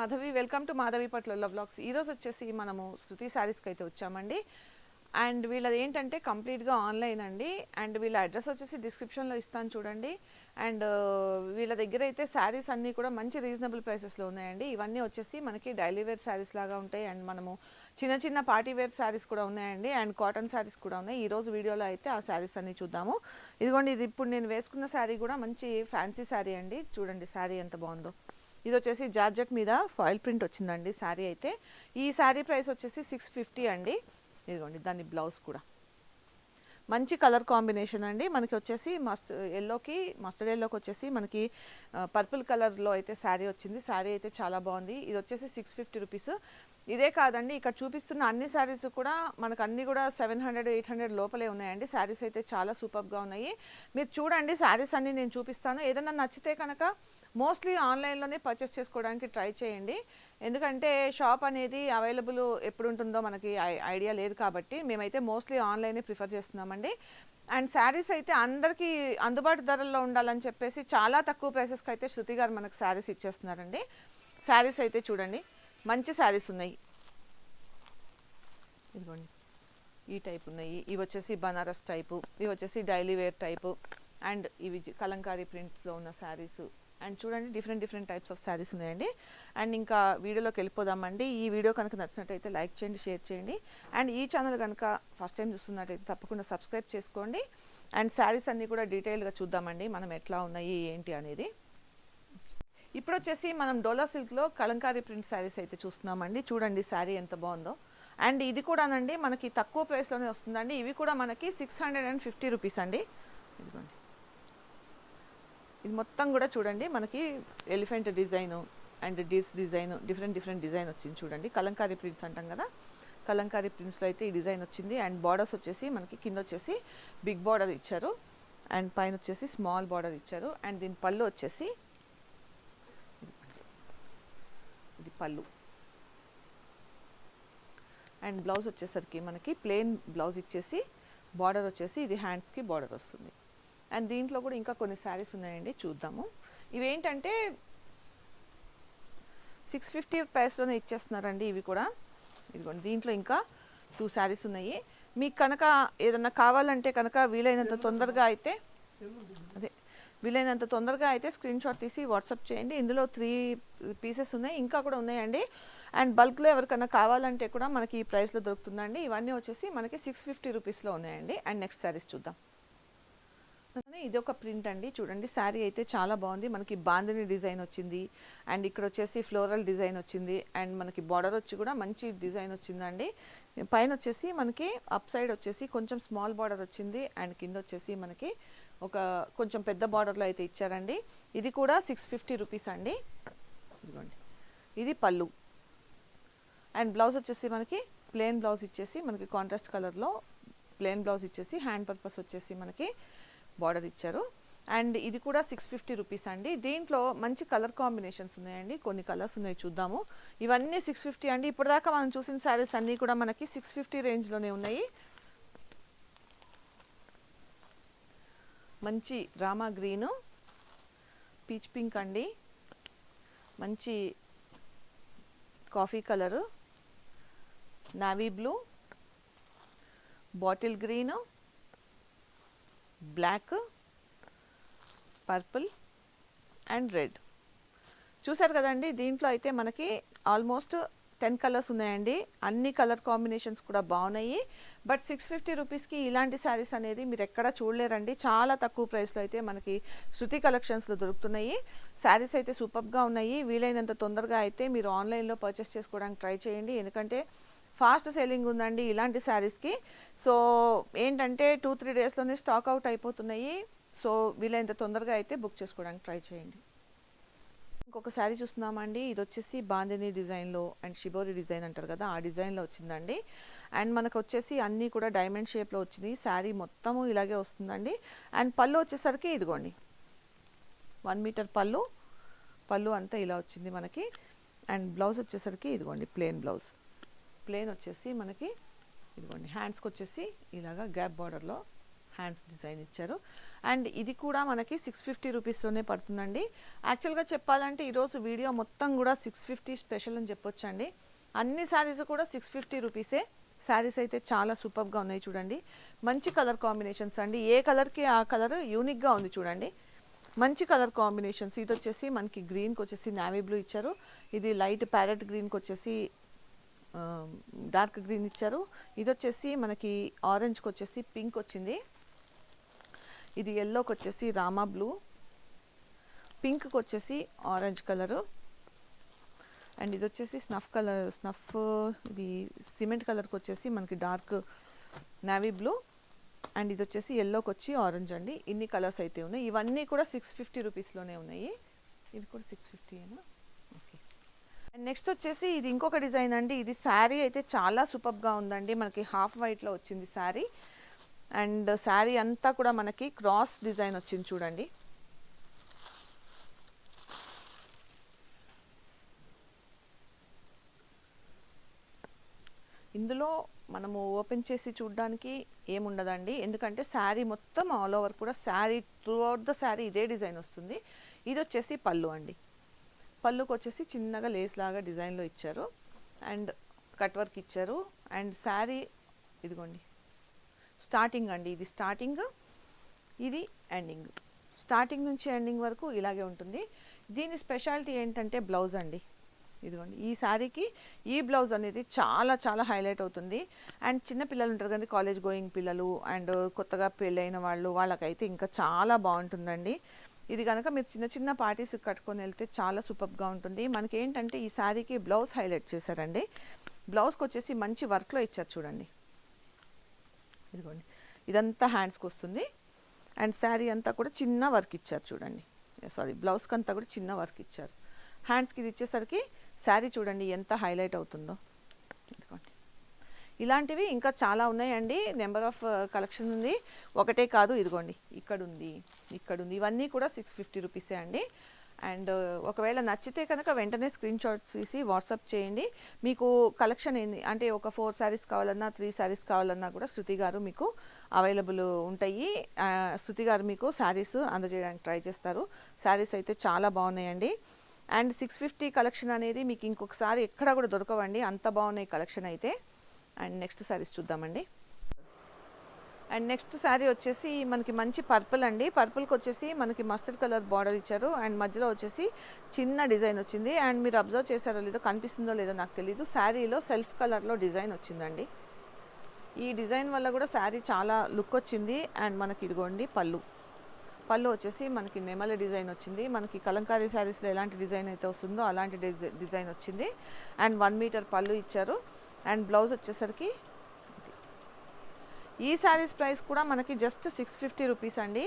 Madhavi welcome to Madhavi పట్ల blogs. ఈరోజు వచ్చేసి మనము శృతి శారీస్కి అయితే వచ్చామండి. అండ్ వీళ్ళది ఏంటంటే కంప్లీట్గా ఆన్లైన్ అండి. అండ్ వీళ్ళ అడ్రస్ వచ్చేసి డిస్క్రిప్షన్లో ఇస్తాను చూడండి. అండ్ వీళ్ళ దగ్గర అయితే శారీస్ అన్నీ కూడా మంచి రీజనబుల్ ప్రైసెస్లో ఉన్నాయండి. ఇవన్నీ వచ్చేసి మనకి డైలీ వేర్ శారీస్ లాగా ఉంటాయి. అండ్ మనము చిన్న చిన్న పార్టీ వేర్ శారీస్ కూడా ఉన్నాయండి. అండ్ కాటన్ శారీస్ కూడా ఉన్నాయి. ఈరోజు వీడియోలో అయితే ఆ శారీస్ అన్ని చూద్దాము. ఇదిగోండి ఇది ఇప్పుడు నేను వేసుకున్న శారీ కూడా మంచి ఫ్యాన్సీ శారీ అండి. చూడండి శారీ ఎంత బాగుందో. ఇది వచ్చేసి జార్జెట్ మీద ఫాయిల్ ప్రింట్ వచ్చిందండి శారీ అయితే. ఈ శారీ ప్రైస్ వచ్చేసి సిక్స్ ఫిఫ్టీ అండి. ఇదిగోండి దాని బ్లౌజ్ కూడా. మంచి కలర్ కాంబినేషన్ అండి. మనకి వచ్చేసి మస్ట్ ఎల్లోకి మస్టర్డ్ ఎల్లోకి వచ్చేసి మనకి పర్పుల్ కలర్లో అయితే శారీ వచ్చింది. శారీ అయితే చాలా బాగుంది. ఇది వచ్చేసి సిక్స్ ఫిఫ్టీ రూపీస్ ఇదే కాదండి ఇక్కడ చూపిస్తున్న అన్ని శారీస్ కూడా మనకు అన్ని కూడా సెవెన్ హండ్రెడ్ ఎయిట్ హండ్రెడ్ లోపలే ఉన్నాయండి. శారీస్ అయితే చాలా సూపర్గా ఉన్నాయి. మీరు చూడండి శారీస్ అన్నీ నేను చూపిస్తాను. ఏదైనా నచ్చితే కనుక మోస్ట్లీ ఆన్లైన్లోనే పర్చేస్ చేసుకోవడానికి ట్రై చేయండి. ఎందుకంటే షాప్ అనేది అవైలబుల్ ఎప్పుడు ఉంటుందో మనకి ఐ- ఐడియా లేదు కాబట్టి మేమైతే మోస్ట్లీ ఆన్లైనే ప్రిఫర్ చేస్తున్నామండి. అండ్ శారీస్ అయితే అందరికీ అందుబాటు ధరల్లో ఉండాలని చెప్పేసి చాలా తక్కువ ప్రైసెస్కి అయితే శృతి గారు మనకు శారీస్ ఇచ్చేస్తున్నారండి. శారీస్ అయితే చూడండి. మంచి శారీస్ ఉన్నాయి. ఇదిగోండి. ఈ టైప్ ఉన్నాయి. ఇవి వచ్చేసి బనారస్ టైపు ఇవి వచ్చేసి డైలీ వేర్ టైపు అండ్ ఇవి కలంకారీ ప్రింట్స్లో ఉన్న శారీస్. అండ్ చూడండి different different types of saris ఉన్నాయండి. అండ్ ఇంకా వీడియోలోకి వెళ్ళిపోదామండి. ఈ వీడియో కనుక నచ్చినట్టయితే లైక్ చేయండి షేర్ చేయండి. అండ్ ఈ ఛానల్ కనుక ఫస్ట్ టైం చూస్తున్నట్టయితే తప్పకుండా సబ్స్క్రైబ్ చేసుకోండి. అండ్ శారీస్ అన్నీ కూడా డీటెయిల్గా చూద్దామండి. మనం ఎట్లా ఉన్నాయి ఏంటి అనేది. ఇప్పుడు వచ్చేసి మనం డోలా సిల్క్లో కలంకారీ ప్రింట్ శారీస్ అయితే చూస్తున్నామండి. చూడండి శారీ ఎంత బాగుందో. అండ్ ఇది కూడానండి మనకి తక్కువ ప్రైస్లోనే వస్తుందండి. ఇవి కూడా మనకి six hundred and fifty rupees అండి. ఇదిగోండి. ఇది మొత్తం కూడా చూడండి మనకి elephant design and deers design different different design వచ్చింది చూడండి. కలంకారీ ప్రింట్స్ అంటాం కదా. కలంకారీ ప్రింట్స్లో అయితే ఈ డిజైన్ వచ్చింది. అండ్ బార్డర్స్ వచ్చేసి మనకి కింద వచ్చేసి బిగ్ బార్డర్ ఇచ్చారు. అండ్ పైన వచ్చేసి స్మాల్ బార్డర్ ఇచ్చారు. అండ్ దీని పళ్ళు వచ్చేసి ఇది పళ్ళు. అండ్ బ్లౌజ్ వచ్చేసరికి మనకి ప్లెయిన్ బ్లౌజ్ ఇచ్చేసి బార్డర్ వచ్చేసి ఇది హ్యాండ్స్కి బార్డర్ వస్తుంది. అండ్ దీంట్లో కూడా ఇంకా కొన్ని శారీస్ ఉన్నాయండి చూద్దాము. ఇవేంటంటే సిక్స్ ఫిఫ్టీ ప్రైస్లోనే ఇచ్చేస్తున్నారండి ఇవి కూడా. ఇదిగోండి దీంట్లో ఇంకా టూ శారీస్ ఉన్నాయి. మీకు కనుక ఏదన్నా కావాలంటే కనుక వీలైనంత తొందరగా అయితే అదే వీలైనంత తొందరగా అయితే స్క్రీన్ షాట్ తీసి వాట్సాప్ చేయండి. ఇందులో త్రీ పీసెస్ ఉన్నాయి. ఇంకా కూడా ఉన్నాయండి. అండ్ బల్క్లో ఎవరికైనా కావాలంటే కూడా మనకి ఈ ప్రైస్లో దొరుకుతుందండి. ఇవన్నీ వచ్చేసి మనకి సిక్స్ ఫిఫ్టీ రూపీస్లో ఉన్నాయండి. అండ్ నెక్స్ట్ శారీస్ చూద్దాం. ఇది ఒక ప్రింట్ అండి. చూడండి శారీ అయితే చాలా బాగుంది. మనకి బాందిని డిజైన్ వచ్చింది. అండ్ ఇక్కడ వచ్చేసి ఫ్లోరల్ డిజైన్ వచ్చింది. అండ్ మనకి బార్డర్ వచ్చి కూడా మంచి డిజైన్ వచ్చిందండి. పైన వచ్చేసి మనకి అప్ సైడ్ వచ్చేసి కొంచెం స్మాల్ బార్డర్ వచ్చింది. అండ్ కింద వచ్చేసి మనకి ఒక కొంచెం పెద్ద బార్డర్లో అయితే ఇచ్చారండి. ఇది కూడా సిక్స్ ఫిఫ్టీ రూపీస్ అండి. ఇదిగోండి. ఇది పళ్ళు. అండ్ బ్లౌజ్ వచ్చేసి మనకి ప్లెయిన్ బ్లౌజ్ ఇచ్చేసి మనకి కాంట్రాస్ట్ కలర్లో ప్లెయిన్ బ్లౌజ్ ఇచ్చేసి హ్యాండ్ పర్పస్ వచ్చేసి మనకి బార్డర్ ఇచ్చారు. అండ్ ఇది కూడా సిక్స్ ఫిఫ్టీ రూపీస్ అండి. దీంట్లో మంచి కలర్ కాంబినేషన్స్ ఉన్నాయండి. కొన్ని కలర్స్ ఉన్నాయి చూద్దాము. ఇవన్నీ సిక్స్ ఫిఫ్టీ అండి. ఇప్పటిదాకా మనం చూసిన శారీస్ అన్నీ కూడా మనకి సిక్స్ ఫిఫ్టీ రేంజ్లోనే ఉన్నాయి. మంచి రామా గ్రీను పీచ్ పింక్ అండి మంచి coffee colour navy blue bottle green black purple and red. చూసారు కదండి దీంట్లో అయితే మనకి ఆల్మోస్ట్ టెన్ కలర్స్ ఉన్నాయండి. అన్ని కలర్ కాంబినేషన్స్ కూడా బాగున్నాయి. బట్ సిక్స్ ఫిఫ్టీ రూపీస్కి ఇలాంటి శారీస్ అనేది మీరు ఎక్కడ చూడలేరండి. చాలా తక్కువ ప్రైస్లో అయితే మనకి శృతి కలెక్షన్స్లో దొరుకుతున్నాయి. శారీస్ అయితే సూపర్గా ఉన్నాయి. వీలైనంత తొందరగా అయితే మీరు ఆన్లైన్లో పర్చేస్ చేసుకోవడానికి ట్రై చేయండి. ఎందుకంటే ఫాస్ట్ సెల్లింగ్ ఉందండి ఇలాంటి శారీస్కి సో ఏంటంటే టూ త్రీ డేస్లోనే స్టాక్ అవుట్ అయిపోతున్నాయి. సో వీలైనంత తొందరగా అయితే బుక్ చేసుకోవడానికి ట్రై చేయండి. ఇంకొక శారీ చూస్తున్నామండి. ఇది వచ్చేసి బాందిని డిజైన్లో అండ్ షిబోరి డిజైన్ అంటారు కదా ఆ డిజైన్లో వచ్చిందండి. అండ్ మనకు వచ్చేసి అన్నీ కూడా డైమండ్ షేప్లో వచ్చింది శారీ మొత్తము ఇలాగే వస్తుందండి. అండ్ పళ్ళు వచ్చేసరికి ఇదిగోండి. వన్ మీటర్ పళ్ళు పళ్ళు అంతా ఇలా వచ్చింది మనకి. అండ్ బ్లౌజ్ వచ్చేసరికి ఇదిగోండి ప్లెయిన్ బ్లౌజ్. ప్లెయిన్ వచ్చేసి మనకి ఇదిగోండి హ్యాండ్స్కి వచ్చేసి ఇలాగా గ్యాప్ బార్డర్లో హ్యాండ్స్ డిజైన్ ఇచ్చారు. అండ్ ఇది కూడా మనకి సిక్స్ ఫిఫ్టీ రూపీస్లోనే పడుతుందండి. యాక్చువల్గా చెప్పాలంటే ఈరోజు వీడియో మొత్తం కూడా సిక్స్ ఫిఫ్టీ స్పెషల్ అని చెప్పొచ్చండి. అన్ని శారీస్ కూడా సిక్స్ ఫిఫ్టీ రూపీసే. శారీస్ అయితే చాలా సూపర్గా ఉన్నాయి చూడండి. మంచి కలర్ కాంబినేషన్స్ అండి. ఏ కలర్కి ఆ కలర్ యూనిక్గా ఉంది చూడండి. మంచి కలర్ కాంబినేషన్స్. ఇది వచ్చేసి మనకి గ్రీన్కి వచ్చేసి నావీ బ్లూ ఇచ్చారు. ఇది లైట్ ప్యారెట్ గ్రీన్కి వచ్చేసి డార్క్ గ్రీన్ ఇచ్చారు. ఇది వచ్చేసి మనకి ఆరెంజ్కి వచ్చేసి పింక్ వచ్చింది. ఇది ఎల్లోకి వచ్చేసి రామా బ్లూ పింక్కి వచ్చేసి ఆరెంజ్ కలరు అండ్ ఇది వచ్చేసి స్నఫ్ కలర్ స్నఫ్ ఇది సిమెంట్ కలర్కి వచ్చేసి మనకి డార్క్ నావీ బ్లూ అండ్ ఇది వచ్చేసి ఎల్లోకి వచ్చి ఆరెంజ్ అండి. ఇన్ని కలర్స్ అయితే ఉన్నాయి. ఇవన్నీ కూడా సిక్స్ ఫిఫ్టీ రూపీస్లోనే ఉన్నాయి. ఇవి కూడా సిక్స్ ఫిఫ్టీయేనా ఓకే అండ్ నెక్స్ట్ వచ్చేసి ఇది ఇంకొక డిజైన్ అండి. ఇది శారీ అయితే చాలా సూపర్గా ఉందండి. మనకి హాఫ్ వైట్లో వచ్చింది శారీ అండ్ శారీ అంతా కూడా మనకి క్రాస్ డిజైన్ వచ్చింది చూడండి. ఇందులో మనము ఓపెన్ చేసి చూడడానికి ఏముండదండి. ఎందుకంటే శారీ మొత్తం ఆల్ ఓవర్ కూడా sari through out the sari ఇదే డిజైన్ వస్తుంది. ఇది వచ్చేసి పళ్ళు అండి. పళ్ళుకి వచ్చేసి చిన్నగా లేస్ లాగా డిజైన్లో ఇచ్చారు. అండ్ కట్ వర్క్ ఇచ్చారు. అండ్ శారీ ఇదిగోండి. స్టార్టింగ్ అండి. ఇది స్టార్టింగ్ ఇది ఎండింగ్. స్టార్టింగ్ నుంచి ఎండింగ్ వరకు ఇలాగే ఉంటుంది. దీని స్పెషాలిటీ ఏంటంటే బ్లౌజ్ అండి. ఇదిగోండి. ఈ శారీకి ఈ బ్లౌజ్ అనేది చాలా చాలా హైలైట్ అవుతుంది. అండ్ చిన్న పిల్లలు ఉంటారు కదండి కాలేజ్ గోయింగ్ పిల్లలు అండ్ కొత్తగా పెళ్ళైన వాళ్ళు వాళ్ళకైతే ఇంకా చాలా బాగుంటుందండి. ఇది కనుక మీరు చిన్న చిన్న పార్టీస్ కట్టుకొని వెళ్తే చాలా సూపర్గా ఉంటుంది. మనకి ఏంటంటే ఈ శారీకి బ్లౌజ్ హైలైట్ చేశారండి. బ్లౌజ్కి వచ్చేసి మంచి వర్క్లో ఇచ్చారు చూడండి. ఇదిగోండి. ఇదంతా హ్యాండ్స్కి వస్తుంది. అండ్ శారీ అంతా కూడా చిన్న వర్క్ ఇచ్చారు చూడండి. సారీ బ్లౌజ్కి అంతా కూడా చిన్న వర్క్ ఇచ్చారు. హ్యాండ్స్కి ఇది ఇచ్చేసరికి శారీ చూడండి ఎంత హైలైట్ అవుతుందో. ఇదిగోండి. ఇలాంటివి ఇంకా చాలా ఉన్నాయండి. నెంబర్ ఆఫ్ కలెక్షన్ ఉంది. ఒకటే కాదు ఇదిగోండి. ఇక్కడ ఉంది ఇక్కడ ఉంది ఇవన్నీ కూడా సిక్స్ ఫిఫ్టీ రూపీసే అండి. అండ్ ఒకవేళ నచ్చితే కనుక వెంటనే స్క్రీన్ షాట్స్ తీసి వాట్సాప్ చేయండి. మీకు కలెక్షన్ ఏంది? అంటే ఒక ఫోర్ శారీస్ కావాలన్నా త్రీ శారీస్ కావాలన్నా కూడా శృతి గారు మీకు అవైలబుల్ ఉంటాయి. శృతి గారు మీకు శారీస్ అందజేయడానికి ట్రై చేస్తారు. శారీస్ అయితే చాలా బాగున్నాయండి. అండ్ సిక్స్ ఫిఫ్టీ కలెక్షన్ అనేది మీకు ఇంకొకసారి ఎక్కడ కూడా దొరకవండి. అంత బాగున్నాయి కలెక్షన్ అయితే. అండ్ నెక్స్ట్ శారీస్ చూద్దామండి. అండ్ నెక్స్ట్ శారీ వచ్చేసి మనకి మంచి పర్పుల్ అండి. పర్పుల్కి వచ్చేసి మనకి మస్టర్డ్ కలర్ బార్డర్ ఇచ్చారు. అండ్ మధ్యలో వచ్చేసి చిన్న డిజైన్ వచ్చింది. అండ్ మీరు అబ్జర్వ్ చేశారో లేదో కనిపిస్తుందో లేదో నాకు తెలియదు శారీలో సెల్ఫ్ కలర్లో డిజైన్ వచ్చిందండి. ఈ డిజైన్ వల్ల కూడా శారీ చాలా లుక్ వచ్చింది. అండ్ మనకి ఇదిగోండి పళ్ళు. పళ్ళు వచ్చేసి మనకి నెమల డిజైన్ వచ్చింది. మనకి కలంకారీ శారీస్లో ఎలాంటి డిజైన్ అయితే వస్తుందో అలాంటి డిజై- డిజైన్ వచ్చింది. అండ్ వన్ మీటర్ పళ్ళు ఇచ్చారు. అండ్ బ్లౌజ్ వచ్చేసరికి ఈ శారీస్ ప్రైస్ కూడా మనకి జస్ట్ సిక్స్ ఫిఫ్టీ రూపీస్ అండి.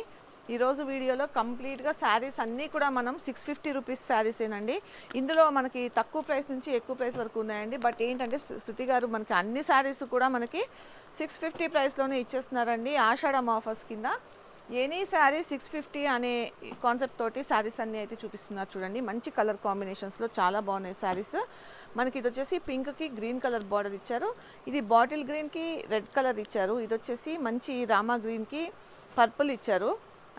ఈరోజు వీడియోలో కంప్లీట్గా శారీస్ అన్నీ కూడా మనం సిక్స్ ఫిఫ్టీ రూపీస్ శారీసేనండి ఇందులో మనకి తక్కువ ప్రైస్ నుంచి ఎక్కువ ప్రైస్ వరకు ఉన్నాయండి. బట్ ఏంటంటే శృతి గారు మనకి అన్ని శారీస్ కూడా మనకి సిక్స్ ఫిఫ్టీ ప్రైస్లోనే ఇచ్చేస్తున్నారండి ఆషాఢం ఆఫర్స్ కింద. ఎనీ శారీ సిక్స్ ఫిఫ్టీ అనే కాన్సెప్ట్ తోటి శారీస్ అన్నీ అయితే చూపిస్తున్నారు చూడండి. మంచి కలర్ కాంబినేషన్స్లో చాలా బాగున్నాయి శారీస్. మనకి ఇది వచ్చేసి పింక్కి గ్రీన్ కలర్ బార్డర్ ఇచ్చారు. ఇది బాటిల్ గ్రీన్కి రెడ్ కలర్ ఇచ్చారు. ఇది వచ్చేసి మంచి రామా గ్రీన్కి పర్పుల్ ఇచ్చారు.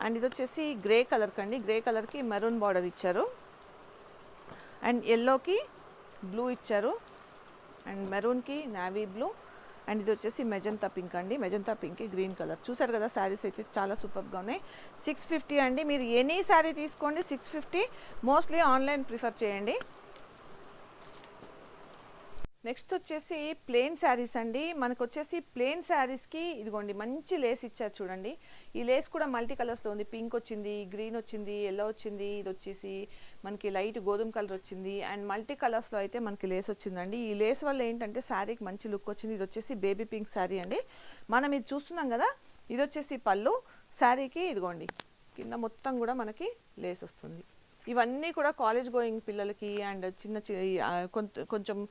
అండ్ ఇది వచ్చేసి గ్రే కలర్ కండి గ్రే కలర్కి మెరూన్ బార్డర్ ఇచ్చారు. అండ్ ఎల్లోకి బ్లూ ఇచ్చారు. అండ్ మెరూన్కి నావీ బ్లూ అండ్ ఇది వచ్చేసి మెజంతా పింక్ అండి. మెజంతా పింక్ గ్రీన్ కలర్ చూసారు కదా శారీస్ అయితే చాలా సూపర్గా ఉన్నాయి. సిక్స్ ఫిఫ్టీ అండి. మీరు ఎనీ శారీ తీసుకోండి. Six fifty mostly online prefer చేయండి. నెక్స్ట్ వచ్చేసి ప్లెయిన్ శారీస్ అండి. మనకు వచ్చేసి ప్లెయిన్ శారీస్కి ఇదిగోండి మంచి లేస్ ఇచ్చారు చూడండి. ఈ లేస్ కూడా మల్టీ కలర్స్లో ఉంది. పింక్ వచ్చింది గ్రీన్ వచ్చింది ఎల్లో వచ్చింది ఇది వచ్చేసి మనకి లైట్ గోధుమ కలర్ వచ్చింది. అండ్ మల్టీ కలర్స్లో అయితే మనకి లేస్ వచ్చిందండి. ఈ లేస్ వల్ల ఏంటంటే శారీకి మంచి లుక్ వచ్చింది. ఇది వచ్చేసి బేబీ పింక్ శారీ అండి. మనం ఇది చూస్తున్నాం కదా ఇది వచ్చేసి పళ్ళు. శారీకి ఇదిగోండి కింద మొత్తం కూడా మనకి లేస్ వస్తుంది. ఇవన్నీ కూడా కాలేజ్ గోయింగ్ పిల్లలకి అండ్ చిన్న చి- కొంచెం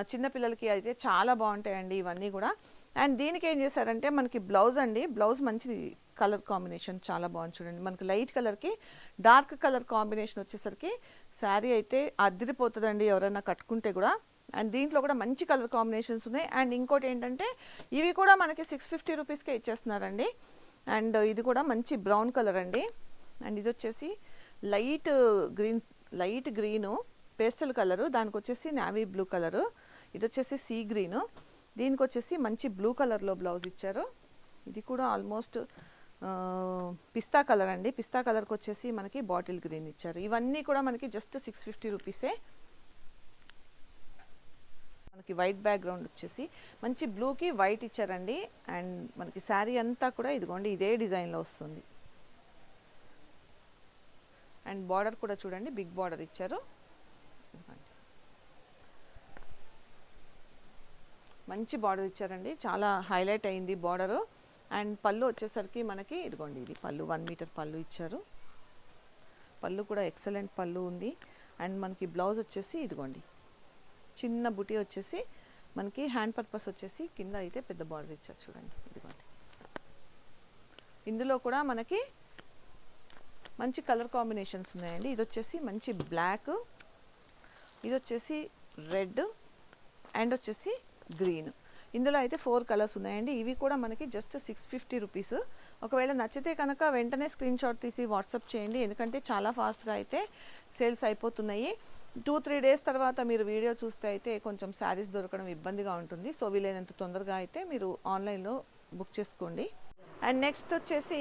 చిన్న పిల్లలకి అయితే చాలా బాగుంటాయండి ఇవన్నీ కూడా. అండ్ దీనికి ఏం చేశారంటే మనకి బ్లౌజ్ అండి. బ్లౌజ్ మంచిది. కలర్ కాంబినేషన్ చాలా బాగుంది చూడండి. మనకి లైట్ కలర్కి డార్క్ కలర్ కాంబినేషన్ వచ్చేసరికి శారీ అయితే అదిరిపోతుందండి ఎవరైనా కట్టుకుంటే కూడా. అండ్ దీంట్లో కూడా మంచి కలర్ కాంబినేషన్స్ ఉన్నాయి. అండ్ ఇంకోటి ఏంటంటే ఇవి కూడా మనకి సిక్స్ ఫిఫ్టీ రూపీస్కే ఇచ్చేస్తున్నారండి. అండ్ ఇది కూడా మంచి బ్రౌన్ కలర్ అండి. అండ్ ఇది వచ్చేసి light green light green pastel colour దానికి వచ్చేసి నావీ బ్లూ కలరు ఇది వచ్చేసి సీ గ్రీను దీనికి వచ్చేసి మంచి బ్లూ కలర్లో బ్లౌజ్ ఇచ్చారు. ఇది కూడా ఆల్మోస్ట్ పిస్తా కలర్ అండి. పిస్తా కలర్కి వచ్చేసి మనకి బాటిల్ గ్రీన్ ఇచ్చారు. ఇవన్నీ కూడా మనకి జస్ట్ సిక్స్ ఫిఫ్టీ రూపీసే. మనకి వైట్ బ్యాక్గ్రౌండ్ వచ్చేసి మంచి బ్లూకి వైట్ ఇచ్చారండి. అండ్ మనకి శారీ అంతా కూడా ఇదిగోండి ఇదే డిజైన్లో వస్తుంది. అండ్ బార్డర్ కూడా చూడండి బిగ్ బార్డర్ ఇచ్చారు. మంచి బార్డర్ ఇచ్చారండి చాలా హైలైట్ అయింది బార్డరు. అండ్ పళ్ళు వచ్చేసరికి మనకి ఇదిగోండి ఇది పళ్ళు వన్ మీటర్ పళ్ళు ఇచ్చారు. పళ్ళు కూడా ఎక్సలెంట్ పళ్ళు ఉంది. అండ్ మనకి బ్లౌజ్ వచ్చేసి ఇదిగోండి చిన్న బుటీ వచ్చేసి మనకి హ్యాండ్ పర్పస్ వచ్చేసి కింద అయితే పెద్ద బార్డర్ ఇచ్చారు చూడండి ఇదిగోండి. ఇందులో కూడా మనకి మంచి కలర్ కాంబినేషన్స్ ఉన్నాయండి. ఇది వచ్చేసి మంచి బ్లాక్ ఇది వచ్చేసి రెడ్ అండ్ వచ్చేసి గ్రీన్. ఇందులో అయితే ఫోర్ కలర్స్ ఉన్నాయండి. ఇవి కూడా మనకి జస్ట్ సిక్స్ ఫిఫ్టీ రూపీస్. ఒకవేళ నచ్చితే కనుక వెంటనే స్క్రీన్ షాట్ తీసి వాట్సాప్ చేయండి. ఎందుకంటే చాలా ఫాస్ట్గా అయితే సేల్స్ అయిపోతున్నాయి. టూ త్రీ డేస్ తర్వాత మీరు వీడియో చూస్తే అయితే కొంచెం శారీస్ దొరకడం ఇబ్బందిగా ఉంటుంది. సో వీలైనంత తొందరగా అయితే మీరు ఆన్లైన్లో బుక్ చేసుకోండి. అండ్ నెక్స్ట్ వచ్చేసి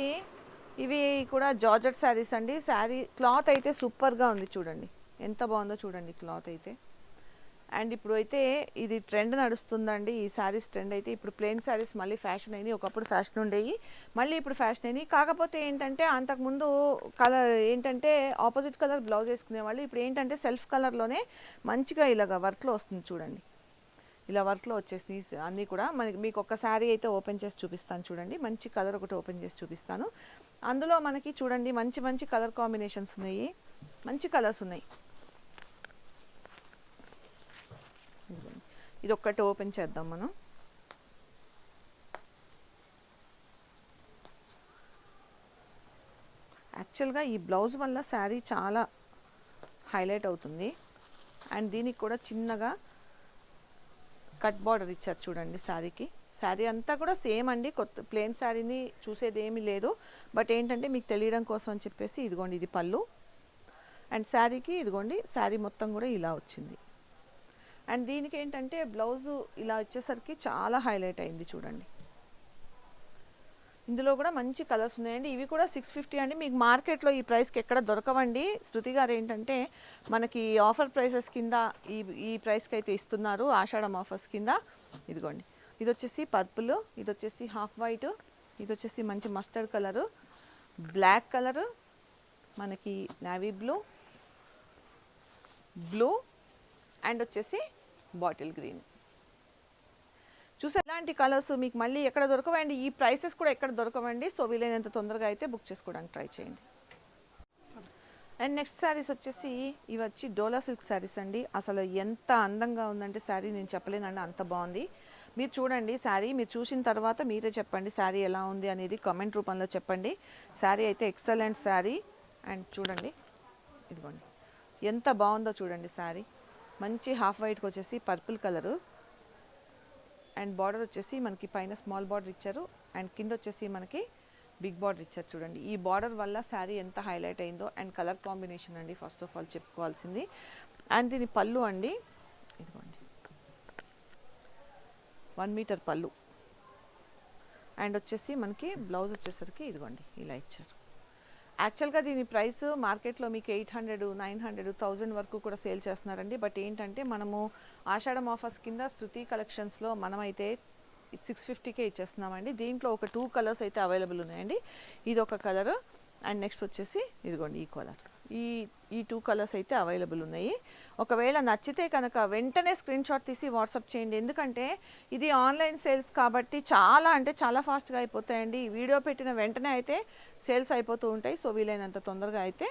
ఇవి కూడా జార్జెట్ శారీస్ అండి. శారీ క్లాత్ అయితే సూపర్గా ఉంది చూడండి. ఎంత బాగుందో చూడండి క్లాత్ అయితే. అండ్ ఇప్పుడు అయితే ఇది ట్రెండ్ నడుస్తుందండి. ఈ శారీస్ ట్రెండ్ అయితే ఇప్పుడు ప్లెయిన్ శారీస్ మళ్ళీ ఫ్యాషన్ అయినాయి. ఒకప్పుడు ఫ్యాషన్ ఉండేవి. మళ్ళీ ఇప్పుడు ఫ్యాషన్ అయినాయి. కాకపోతే ఏంటంటే అంతకుముందు కలర్ ఏంటంటే ఆపోజిట్ కలర్ బ్లౌజ్ వేసుకునే వాళ్ళు ఇప్పుడు ఏంటంటే సెల్ఫ్ కలర్లోనే మంచిగా ఇలాగ వర్క్లో వస్తుంది చూడండి. ఇలా వర్క్లో వచ్చేసినాయి అన్నీ కూడా. మనకి మీకు ఒక శారీ అయితే ఓపెన్ చేసి చూపిస్తాను చూడండి. మంచి కలర్ ఒకటి ఓపెన్ చేసి చూపిస్తాను. అందులో మనకి చూడండి మంచి మంచి కలర్ కాంబినేషన్స్ ఉన్నాయి. మంచి కలర్స్ ఉన్నాయి. ఇది ఒక్కటి ఓపెన్ చేద్దాం మనం. యాక్చువల్గా ఈ బ్లౌజ్ వల్ల శారీ చాలా హైలైట్ అవుతుంది. అండ్ దీనికి కూడా చిన్నగా కట్ బార్డర్ ఇచ్చారు చూడండి శారీకి. శారీ అంతా కూడా సేమ్ అండి. కొత్త ప్లెయిన్ శారీని చూసేది ఏమీ లేదు. బట్ ఏంటంటే మీకు తెలియడం కోసం అని చెప్పేసి ఇదిగోండి ఇది పళ్ళు. అండ్ శారీకి ఇదిగోండి శారీ మొత్తం కూడా ఇలా వచ్చింది. అండ్ దీనికి ఏంటంటే బ్లౌజు ఇలా వచ్చేసరికి చాలా హైలైట్ అయింది చూడండి. ఇందులో కూడా మంచి కలర్స్ ఉన్నాయండి. ఇవి కూడా సిక్స్ ఫిఫ్టీ అండి. మీకు మార్కెట్లో ఈ ప్రైస్కి ఎక్కడ దొరకవండి. శృతి గారు ఏంటంటే మనకి ఆఫర్ ప్రైసెస్ కింద ఈ ఈ ప్రైస్కి అయితే ఇస్తున్నారు. ఆషాఢం ఆఫర్స్ కింద. ఇదిగోండి. ఇది వచ్చేసి పర్పుల్ ఇది వచ్చేసి హాఫ్ వైట్ ఇది వచ్చేసి మంచి మస్టర్డ్ కలరు. బ్లాక్ కలరు మనకి నావీ బ్లూ బ్లూ అండ్ వచ్చేసి బాటిల్ గ్రీన్ చూసే ఇలాంటి కలర్స్ మీకు మళ్ళీ ఎక్కడ దొరకవండి ఈ ప్రైసెస్ కూడా ఎక్కడ దొరకవండి సో వీలైనంత తొందరగా అయితే బుక్ చేసుకోవడానికి ట్రై చేయండి. అండ్ నెక్స్ట్ శారీస్ వచ్చేసి ఇవి వచ్చి డోలా సిల్క్ శారీస్ అండి. అసలు ఎంత అందంగా ఉందంటే శారీ నేను చెప్పలేనండి అంత బాగుంది. మీరు చూడండి శారీ మీరు చూసిన తర్వాత మీరే చెప్పండి శారీ ఎలా ఉంది అనేది కామెంట్ రూపంలో చెప్పండి. శారీ అయితే ఎక్సలెంట్ శారీ. అండ్ చూడండి ఇదిగోండి. ఎంత బాగుందో చూడండి శారీ. మంచి హాఫ్ వైట్కి వచ్చేసి పర్పుల్ కలరు అండ్ బార్డర్ వచ్చేసి మనకి పైన స్మాల్ బార్డర్ ఇచ్చారు. అండ్ కింద వచ్చేసి మనకి బిగ్ బార్డర్ ఇచ్చారు చూడండి. ఈ బార్డర్ వల్ల శారీ ఎంత హైలైట్ అయిందో అండ్ కలర్ కాంబినేషన్ అండి ఫస్ట్ ఆఫ్ ఆల్ చెప్పుకోవాల్సింది. అండ్ దీని పళ్ళు అండి. ఇదిగోండి. వన్ మీటర్ పళ్ళు. అండ్ వచ్చేసి మనకి బ్లౌజ్ వచ్చేసరికి ఇదిగోండి ఇలా ఇచ్చారు. యాక్చువల్గా దీని ప్రైస్ మార్కెట్లో మీకు eight hundred nine hundred thousand వరకు కూడా సేల్ చేస్తున్నారండి. బట్ ఏంటంటే మనము ఆషాఢం ఆఫర్స్ కింద శృతి కలెక్షన్స్లో మనమైతే సిక్స్ ఫిఫ్టీకే ఇచ్చేస్తున్నామండి. దీంట్లో ఒక టూ కలర్స్ అయితే అవైలబుల్ ఉన్నాయండి. ఇది ఒక కలర్. అండ్ నెక్స్ట్ వచ్చేసి ఇదిగోండి ఈ కలర్. ఈ ఈ టూ కలర్స్ అయితే అవైలబుల్ ఉన్నాయి. ఒకవేళ నచ్చితే కనుక వెంటనే స్క్రీన్ షాట్ తీసి వాట్సాప్ చేయండి. ఎందుకంటే ఇది ఆన్లైన్ సేల్స్ కాబట్టి చాలా అంటే చాలా ఫాస్ట్గా అయిపోతాయండి. వీడియో పెట్టిన వెంటనే అయితే సేల్స్ అయిపోతూ ఉంటాయి. సో వీలైనంత తొందరగా అయితే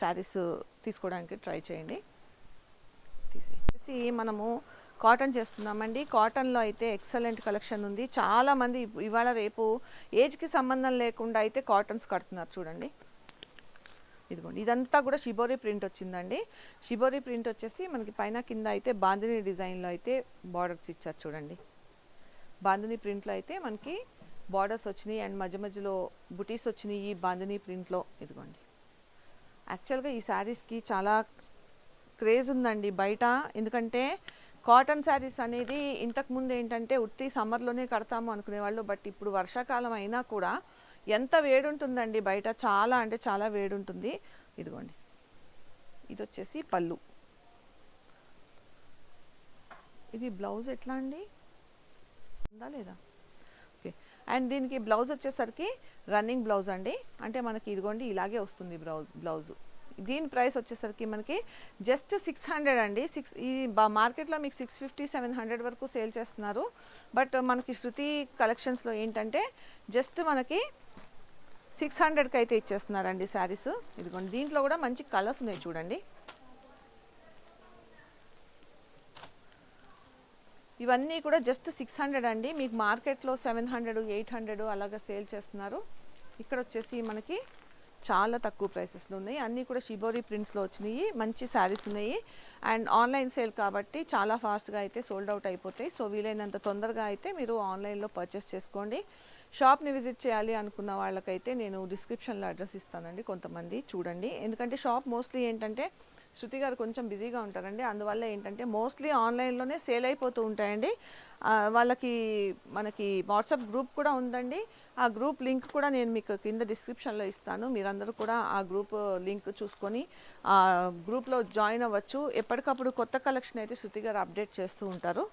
శారీస్ తీసుకోవడానికి ట్రై చేయండి. తీసేసి మనము కాటన్ చేస్తున్నామండి. కాటన్లో అయితే ఎక్సలెంట్ కలెక్షన్ ఉంది. చాలామంది ఇవాళ రేపు ఏజ్కి సంబంధం లేకుండా అయితే కాటన్స్ కడుతున్నారు చూడండి. ఇదిగోండి. ఇదంతా కూడా షిబోరీ ప్రింట్ వచ్చిందండి. షిబోరీ ప్రింట్ వచ్చేసి మనకి పైన కింద అయితే బాందిని డిజైన్లో అయితే బార్డర్స్ ఇచ్చారు చూడండి. బాందిని ప్రింట్లో అయితే మనకి బార్డర్స్ వచ్చినాయి. అండ్ మధ్య మధ్యలో బుటీస్ వచ్చినాయి ఈ బాందిని ప్రింట్లో ఇదిగోండి. యాక్చువల్గా ఈ శారీస్కి చాలా క్రేజ్ ఉందండి బయట. ఎందుకంటే కాటన్ శారీస్ అనేది ఇంతకుముందు ఏంటంటే ఉట్టి సమ్మర్లోనే కడతాము అనుకునేవాళ్ళు. బట్ ఇప్పుడు వర్షాకాలం అయినా కూడా ఎంత వేడి ఉంటుందండి బయట? చాలా అంటే చాలా వేడి ఉంటుంది ఇదిగోండి. ఇది వచ్చేసి పళ్ళు. ఇది బ్లౌజ్ ఎట్లా అండి? ఉందా లేదా? ఓకే. అండ్ దీనికి బ్లౌజ్ వచ్చేసరికి రన్నింగ్ బ్లౌజ్ అండి. అంటే మనకి ఇదిగోండి ఇలాగే వస్తుంది బ్లౌజ్ బ్లౌజు. దీని ప్రైస్ వచ్చేసరికి మనకి జస్ట్ సిక్స్ హండ్రెడ్ అండి. సిక్స్ ఈ మార్కెట్లో మీకు సిక్స్ ఫిఫ్టీ సెవెన్ హండ్రెడ్ వరకు సేల్ చేస్తున్నారు. బట్ మనకి శృతి కలెక్షన్స్లో ఏంటంటే జస్ట్ మనకి సిక్స్ హండ్రెడ్కి అయితే ఇచ్చేస్తున్నారండి శారీస్. ఇదిగోండి దీంట్లో కూడా మంచి కలర్స్ ఉన్నాయి చూడండి. ఇవన్నీ కూడా జస్ట్ సిక్స్ హండ్రెడ్ అండి. మీకు మార్కెట్లో సెవెన్ హండ్రెడ్ ఎయిట్ హండ్రెడ్ అలాగా సేల్ చేస్తున్నారు. ఇక్కడ వచ్చేసి మనకి చాలా తక్కువ ప్రైసెస్లో ఉన్నాయి. అన్నీ కూడా షిబోరి ప్రింట్స్లో వచ్చినాయి. మంచి శారీస్ ఉన్నాయి. అండ్ ఆన్లైన్ సేల్ కాబట్టి చాలా ఫాస్ట్గా అయితే సోల్డ్ అవుట్ అయిపోతాయి. సో వీలైనంత తొందరగా అయితే మీరు ఆన్లైన్లో పర్చేస్ చేసుకోండి. షాప్ని విజిట్ చేయాలి అనుకున్న వాళ్ళకైతే నేను డిస్క్రిప్షన్లో అడ్రస్ ఇస్తానండి. కొంతమంది చూడండి. ఎందుకంటే షాప్ మోస్ట్లీ ఏంటంటే శృతి గారు కొంచెం బిజీగా ఉంటారండి. అందువల్ల ఏంటంటే మోస్ట్లీ ఆన్లైన్లోనే సేల్ అయిపోతూ ఉంటాయండి. వాళ్ళకి మనకి వాట్సాప్ గ్రూప్ కూడా ఉందండి. ఆ గ్రూప్ లింక్ కూడా నేను మీకు కింద డిస్క్రిప్షన్లో ఇస్తాను. మీరందరూ కూడా ఆ గ్రూప్ లింక్ చూసుకొని ఆ గ్రూప్లో జాయిన్ అవ్వచ్చు. ఎప్పటికప్పుడు కొత్త కలెక్షన్ అయితే శృతి గారు అప్డేట్ చేస్తూ ఉంటారు.